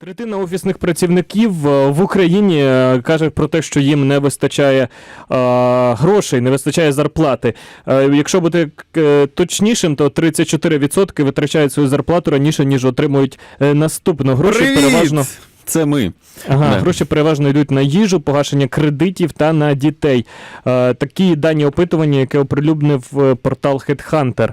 Третина офісних працівників е, в Україні е, каже про те, що їм не вистачає е, грошей, не вистачає зарплати. Е, якщо бути е, точнішим, то 34% витрачають свою зарплату раніше, ніж отримують наступну. Гроші Привіт! переважно Це ми. Ага, гроші переважно йдуть на їжу, погашення кредитів та на дітей. Е, такі дані опитування, яке оприлюднив е, портал HeadHunter.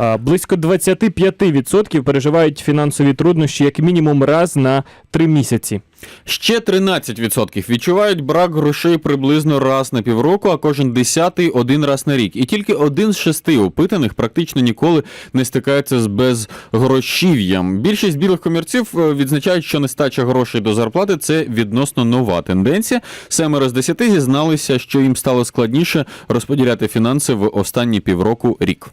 Е, близько 25% переживають фінансові труднощі як мінімум раз на три місяці. Ще 13% відчувають брак грошей приблизно раз на півроку, а кожен десятий один раз на рік. І тільки один з шести опитаних практично ніколи не стикається з безгрошів'ям. Більшість білих комірців е, відзначають, що нестача грошей до зарплати це відносно нова тенденція. Семеро з десяти зізналися, що їм стало складніше розподіляти фінанси в останні півроку рік.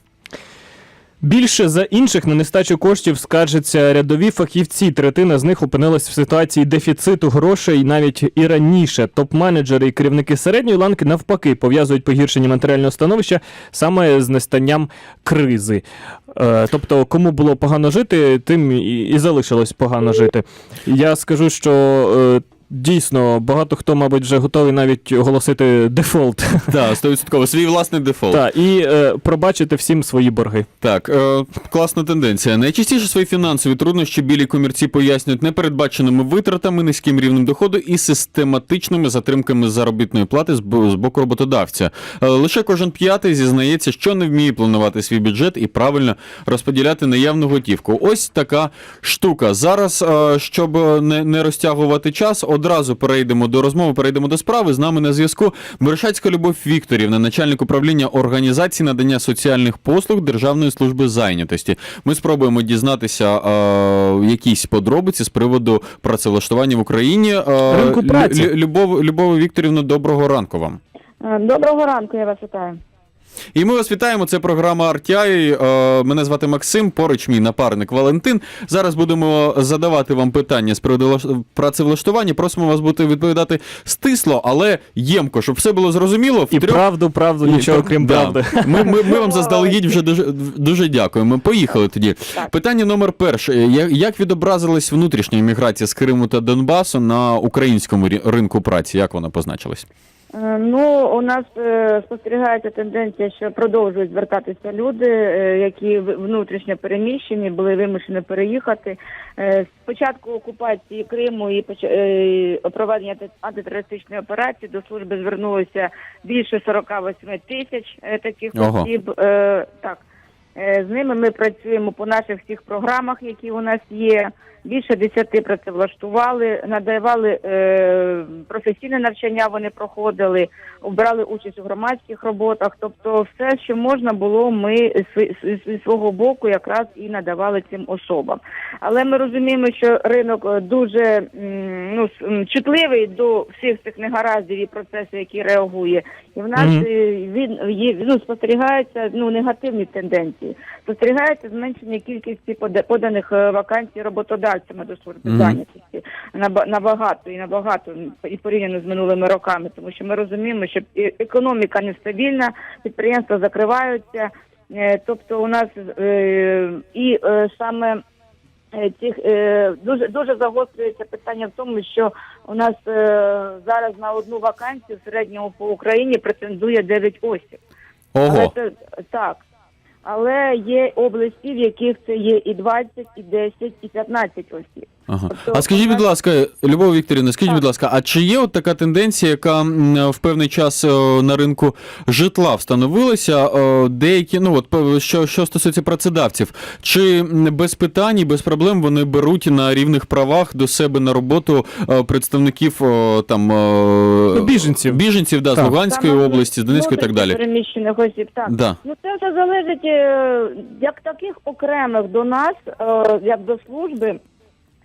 Більше за інших на нестачу коштів скаржаться рядові фахівці. Третина з них опинилась в ситуації дефіциту грошей навіть і раніше. Топ-менеджери і керівники середньої ланки навпаки пов'язують погіршення матеріального становища саме з настанням кризи. Е, тобто, кому було погано жити, тим і, і залишилось погано жити. Я скажу, що. Е, Дійсно, багато хто, мабуть, вже готовий навіть оголосити дефолт. Так, 100% свій власний дефолт. Та, і е, пробачити всім свої борги. Так, е, класна тенденція. Найчастіше свої фінансові труднощі білі комірці пояснюють непередбаченими витратами, низьким рівнем доходу і систематичними затримками заробітної плати з боку роботодавця. Е, лише кожен п'ятий зізнається, що не вміє планувати свій бюджет і правильно розподіляти наявну готівку. Ось така штука. Зараз, е, щоб не, не розтягувати час, одразу перейдемо до розмови, перейдемо до справи. З нами на зв'язку Берешацька Любов Вікторівна, начальник управління організації надання соціальних послуг Державної служби зайнятості. Ми спробуємо дізнатися е, якісь подробиці з приводу працевлаштування в Україні. Е, Ринку праці. Лю- Любов, Любов Вікторівна, доброго ранку вам. Е, Доброго ранку, я вас вітаю. І ми вас вітаємо. Це програма RTI. Е, Мене звати Максим, поруч мій напарник Валентин. Зараз будемо задавати вам питання з приводу працевлаштування. Просимо вас бути відповідати стисло, але ємко, щоб все було зрозуміло. В І трьох- правду, правду, нічого пр- крім да. правди. Ми, ми, ми вам заздалегідь вже дуже, дуже дякуємо. Поїхали тоді. Питання номер перше. Як відобразилась внутрішня імміграція з Криму та Донбасу на українському ринку праці? Як вона позначилась? Е, Ну, у нас е, спостерігається тенденція, що продовжують звертатися люди, е, які внутрішньо переміщені, були вимушені переїхати. Е, Спочатку окупації Криму і поч- е, проведення антитерористичної операції до служби звернулося більше 48 тисяч е, таких Ого. осіб. Е, Так. Е, З ними ми працюємо по наших всіх програмах, які у нас є. Більше десяти працевлаштували, надавали е, професійне навчання. Вони проходили, брали участь у громадських роботах. Тобто, все, що можна було, ми зі свого боку якраз і надавали цим особам. Але ми розуміємо, що ринок е, дуже ну чутливий до всіх цих негараздів і процесів, які реагує. І в нас Мгм. е, він є ну спостерігається ну негативні тенденції. Спостерігається зменшення кількості пода- поданих е, вакансій роботодавцями до служби Мгм. зайнятості наба- набагато і набагато і порівняно з минулими роками, тому що ми розуміємо, що економіка нестабільна, підприємства закриваються. Е, Тобто у нас е, і саме е, дуже дуже загострюється питання в тому, що у нас зараз на одну вакансію в середньому по Україні претендує 9 осіб. Але це так. Але є області, в яких це є і 20, і 10, і 15 осіб. Ага. Тобто А скажіть, будь ласка, Любов Вікторівна, скажіть, будь ласка, а чи є от така тенденція, яка в певний час е, на ринку житла встановилася? Е, Деякі, ну от що, що стосується працедавців, чи без питань і без проблем вони беруть на рівних правах до себе на роботу е, представників там Ну, біженців. біженців да, з Луганської Саме області, з Донецької і так далі? Переміщених осіб, так. Да. Ну це все залежить як таких окремих до нас, як до служби.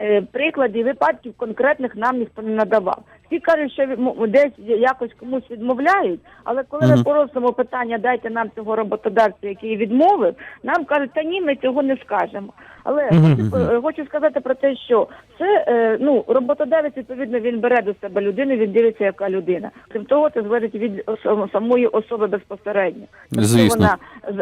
Е, Прикладів випадків конкретних нам ніхто не надавав. Всі кажуть, що десь якось комусь відмовляють, але коли ми просимо питання, дайте нам цього роботодавця, який відмовив, нам кажуть, та ні, ми цього не скажемо. Але хочу сказати про те, що це е, ну роботодавець відповідно він бере до себе людину, він дивиться, яка людина. Крім того, це залежить від самої особи безпосередньо. Якщо Звісно. вона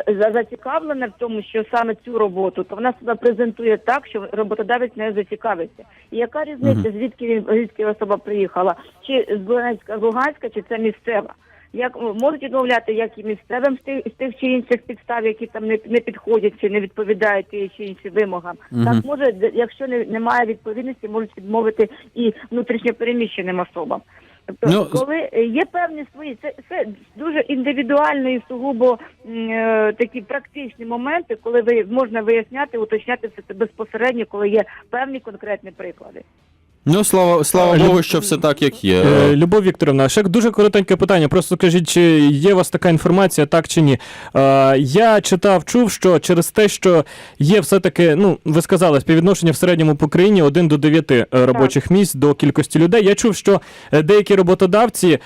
з- за- зацікавлена в тому, що саме цю роботу, то вона себе презентує так, що роботодавець не зацікавлений цікавиться. І яка різниця, звідки він звідки особа приїхала? Чи з Донецька, з Луганська, чи це місцева? Як можуть відмовляти як і місцевим з тих, з тих чи інших підстав, які там не, не підходять чи не відповідають тій чи іншим вимогам. Так може, якщо не, немає відповідності, можуть відмовити і внутрішньопереміщеним особам. Тобто, Ну, коли е, є певні свої, це, це дуже індивідуально і сугубо е, такі практичні моменти, коли ви можна виясняти, уточняти все це безпосередньо, коли є певні конкретні приклади. Ну, слава, слава Люб- Богу, що все так, як є. Е, Любов Вікторовна, ще дуже коротеньке питання. Просто скажіть, чи є у вас така інформація, так чи ні? Е, я читав, чув, що через те, що є все-таки, ну, ви сказали, співвідношення в середньому по країні 1 до 9 е, робочих місць до кількості людей. Я чув, що е, деякі роботодавці, е,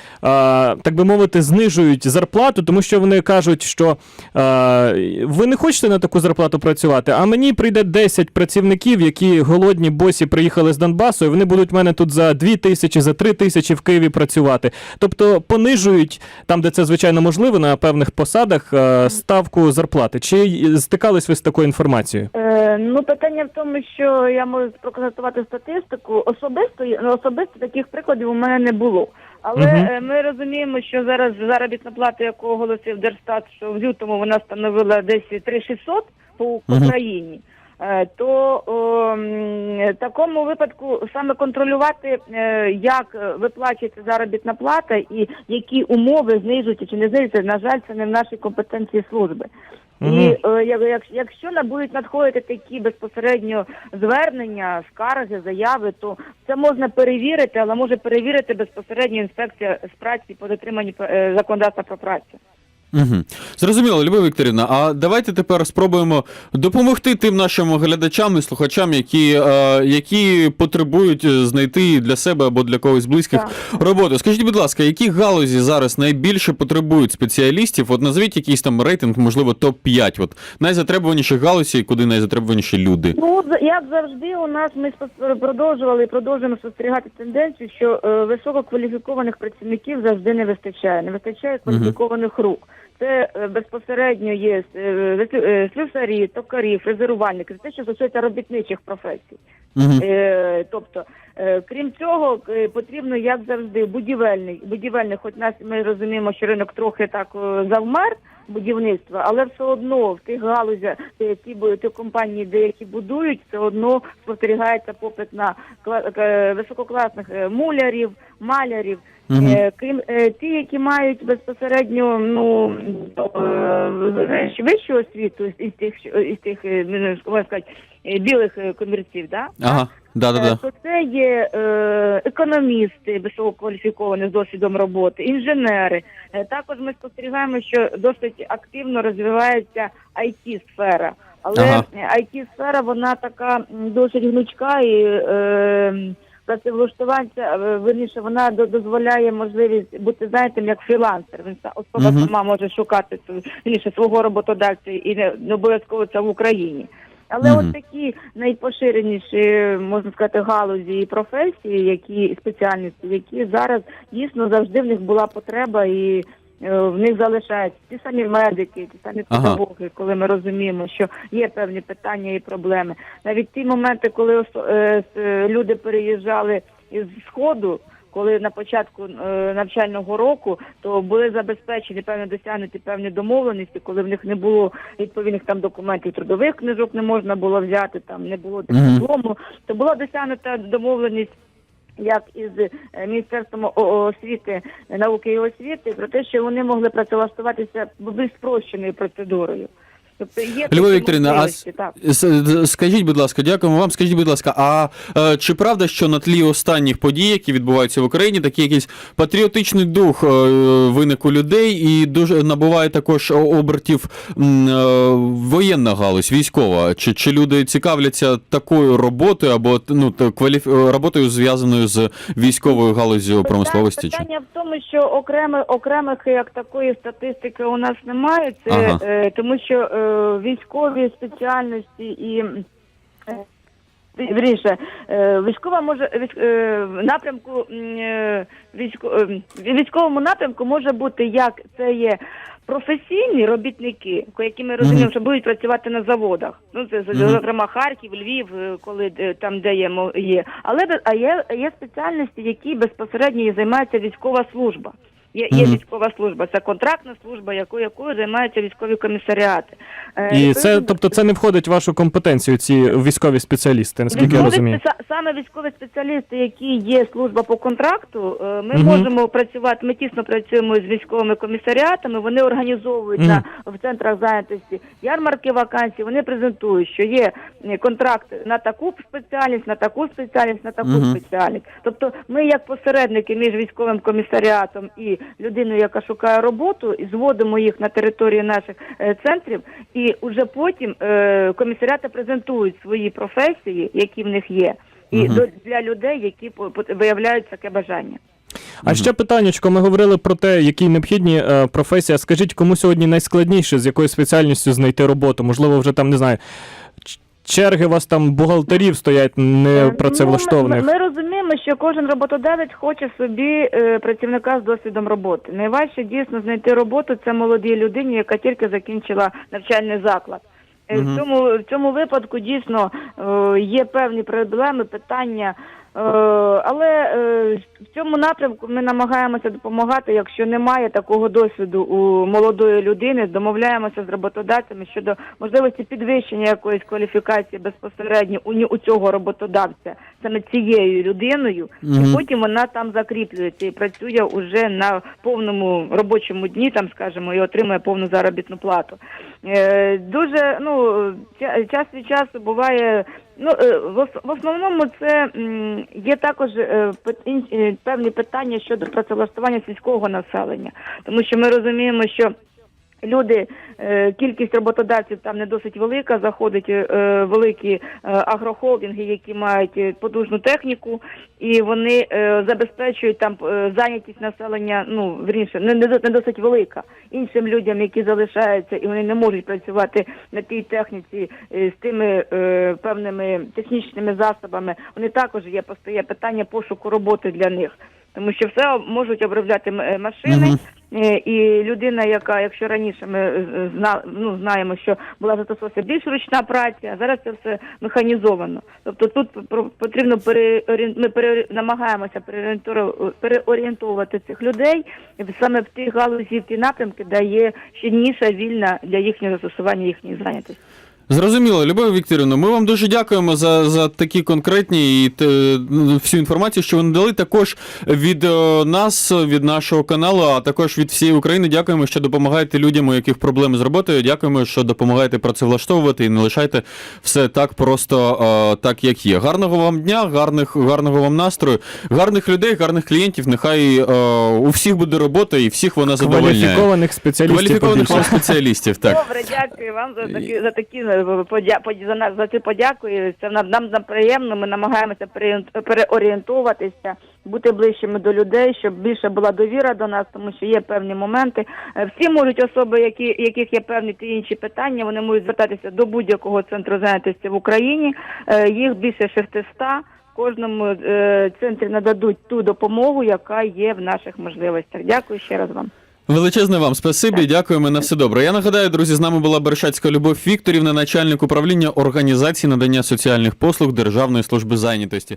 так би мовити, знижують зарплату, тому що вони кажуть, що е, ви не хочете на таку зарплату працювати, а мені прийде 10 працівників, які голодні босі приїхали з Донбасу, і вони будуть в мене тут за 2 тисячі, за 3 тисячі в Києві працювати. Тобто понижують там, де це звичайно можливо, на певних посадах е, ставку зарплати. Чи стикались ви з такою інформацією? Е, ну, питання в тому, що я можу проконстатувати статистику. Особисто ну, особисто таких прикладів у мене не було. Але е, ми розуміємо, що зараз заробітна плата, яку оголосив Держстат, що в лютому вона становила десь 3600 по. Україні. Е, То в такому випадку саме контролювати, е, як виплачується заробітна плата і які умови знижуються чи не знижуються, на жаль, це не в нашій компетенції служби. Мгм. І е, як, як, якщо будуть надходити такі безпосередньо звернення, скарги, заяви, то це можна перевірити, але може перевірити безпосередньо інспекція з праці по дотриманню законодавства про працю. Угу. Зрозуміло, Любов Вікторівна, а давайте тепер спробуємо допомогти тим нашим глядачам і слухачам, які, е, які потребують е, знайти для себе або для когось близьких роботу. Скажіть, будь ласка, які галузі зараз найбільше потребують спеціалістів? От назвіть якийсь там рейтинг, можливо, топ-5. От найзатребуваніших галузі, куди найзатребуваніші люди. Ну як завжди, у нас ми продовжували і продовжуємо спостерігати тенденцію, що е, висококваліфікованих працівників завжди не вистачає. Не вистачає кваліфікованих рук. Це е, безпосередньо є е, е, слюсарі, токарі, фрезерувальники, це те, що стосується робітничих професій. Угу. Тобто, крім цього, потрібно, як завжди, будівельний. Будівельний, хоч нас ми розуміємо, що ринок трохи так завмер будівництва, але все одно в тих галузях, які ті компанії, де які будують, все одно спостерігається попит на е, висококласних е, мулярів, малярів. Е, Крім ті, які мають безпосередньо ну вищу освіту із тих, із тих не ну, можна сказати, білих е, комірців, да? Ага, да-да-да. Е, то це є е, економісти висококваліфіковані з досвідом роботи, інженери. Е, також ми спостерігаємо, що досить активно розвивається it сфера але Ага. it сфера вона така досить гнучка і е, працевлаштування, е, верніше, вона до- дозволяє можливість бути знаєте, як фрілансер. Він особа Мгм. сама може шукати вірніше, свого роботодавця і не обов'язково це в Україні. Але Мгм. от такі найпоширеніші, можна сказати, галузі і професії, які спеціальності, які зараз дійсно завжди в них була потреба і е, в них залишаються ті самі медики, ті самі Ага. педагоги, коли ми розуміємо, що є певні питання і проблеми. Навіть ті моменти, коли осо- е, с- е, люди переїжджали із сходу. Коли на початку е, навчального року то були забезпечені певні досягнуті певні домовленості, коли в них не було відповідних там документів, трудових книжок не можна було взяти, там не було диплому, то була досягнута домовленість. Як із е, міністерством освіти, науки і освіти, про те, що вони могли працевлаштуватися більш спрощеною процедурою. Тобто є Любов Вікторівна, а так. Скажіть, будь ласка, дякуємо вам. Скажіть, будь ласка, а е, чи правда, що на тлі останніх подій, які відбуваються в Україні, такий якийсь патріотичний дух е, виник у людей і дуже набуває також обертів е, воєнна галузь, військова? Чи, чи люди цікавляться такою роботою або ну та кваліф... е, роботою зв'язаною з військовою галузю промисловості? Чи? Питання в тому, що окремих окремих як такої статистики у нас немає. Це Ага. е, тому, що е, військові спеціальності і е, Вірніше, е, військова може військ, е, напрямку військо, військовому напрямку може бути як це є професійні робітники, які ми розуміємо, що будуть працювати на заводах. Ну це зокрема Харків, Львів, коли там де є є. Але а є, є спеціальності, які безпосередньо займається військова служба. Є, є військова служба, це контрактна служба, якою якою займаються військові комісаріати. Е, І це, тобто, це не входить в вашу компетенцію, ці військові спеціалісти, наскільки я Відходить розумію. саме військові спеціалісти, які є служба по контракту, е, ми Мгм. можемо працювати. Ми тісно працюємо з військовими комісаріатами. Вони організовують Мгм. на в центрах зайнятості ярмарки вакансій. Вони презентують, що є е, контракт на таку спеціальність, на таку спеціальність, на таку Мгм. спеціальність. Тобто, ми як посередники між військовим комісаріатом і людиною, яка шукає роботу, і зводимо їх на території наших е, центрів, і вже потім е, комісаріати презентують свої професії, які в них є, і до для людей, які по- по- виявляють таке бажання. А ще питаннячко, ми говорили про те, які необхідні е, професії. Скажіть, кому сьогодні найскладніше з якою спеціальністю знайти роботу? Можливо, вже там не знаю. Черги у вас там бухгалтерів стоять не працевлаштованих. Ну, ми, ми розуміємо, що кожен роботодавець хоче собі е, працівника з досвідом роботи. Найважче дійсно знайти роботу це молодій людині, яка тільки закінчила навчальний заклад. Е, Мгм. В цьому в цьому випадку дійсно е, є певні проблеми, питання. Е, але е, в цьому напрямку ми намагаємося допомагати. Якщо немає такого досвіду у молодої людини, домовляємося з роботодавцями щодо можливості підвищення якоїсь кваліфікації безпосередньо у, у цього роботодавця саме цією людиною, Мгм. і потім вона там закріплюється і працює уже на повному робочому дні, там скажімо, і отримує повну заробітну плату. Е, дуже ну ча- час від часу буває. Ну е, в ос- основному це є також е, е, певні питання щодо працевлаштування сільського населення, тому що ми розуміємо, що Люди, е, кількість роботодавців там не досить велика. Заходять е, великі е, агрохолдинги, які мають потужну техніку, і вони забезпечують там зайнятість населення. Ну вірніше, не, не до- не досить велика. Іншим людям, які залишаються, і вони не можуть працювати на тій техніці з тими певними технічними засобами. Вони також є постає питання пошуку роботи для них. Тому що все можуть обробляти е, машини. Е, І людина, яка, якщо раніше ми е, зна, ну, знаємо, що була застосовувалася більш ручна праця, а зараз це все механізовано. Тобто тут потрібно переорієн... ми пере... намагаємося переорієнтовувати цих людей саме в ті галузі, в ті напрямки, де є ще ніша вільна для їхнього застосування їхньої зайнятості. Зрозуміло, Любов Вікторівна, ми вам дуже дякуємо за, за такі конкретні і те, ну, всю інформацію, що ви надали. Також від е, нас, від нашого каналу, а також від всієї України. Дякуємо, що допомагаєте людям, у яких проблеми з роботою. Дякуємо, що допомагаєте працевлаштовувати і не лишайте все так просто, е, так як є. Гарного вам дня, гарних, гарного вам настрою, гарних людей, гарних клієнтів. Нехай е, у всіх буде робота і всіх вона задовольняє. Кваліфікованих спеціалістів Кваліфікованих вам спеціалістів. Так. Добре, дякую вам за такі за такі подя, за нас за ці подякую. Це нам нам приємно. Ми намагаємося переорієнт- переорієнтуватися, бути ближчими до людей, щоб більше була довіра до нас, тому що є певні моменти. Е, Всі можуть особи, які яких є певні ті інші питання, вони можуть звертатися до будь-якого центру зайнятості в Україні. Е, Їх більше 600. Кожному е, центрі нададуть ту допомогу, яка є в наших можливостях. Дякую ще раз вам. Величезне вам спасибі, дякуємо на все добре. Я нагадаю, друзі, з нами була Бершацька Любов Вікторівна, начальник управління організації надання соціальних послуг Державної служби зайнятості.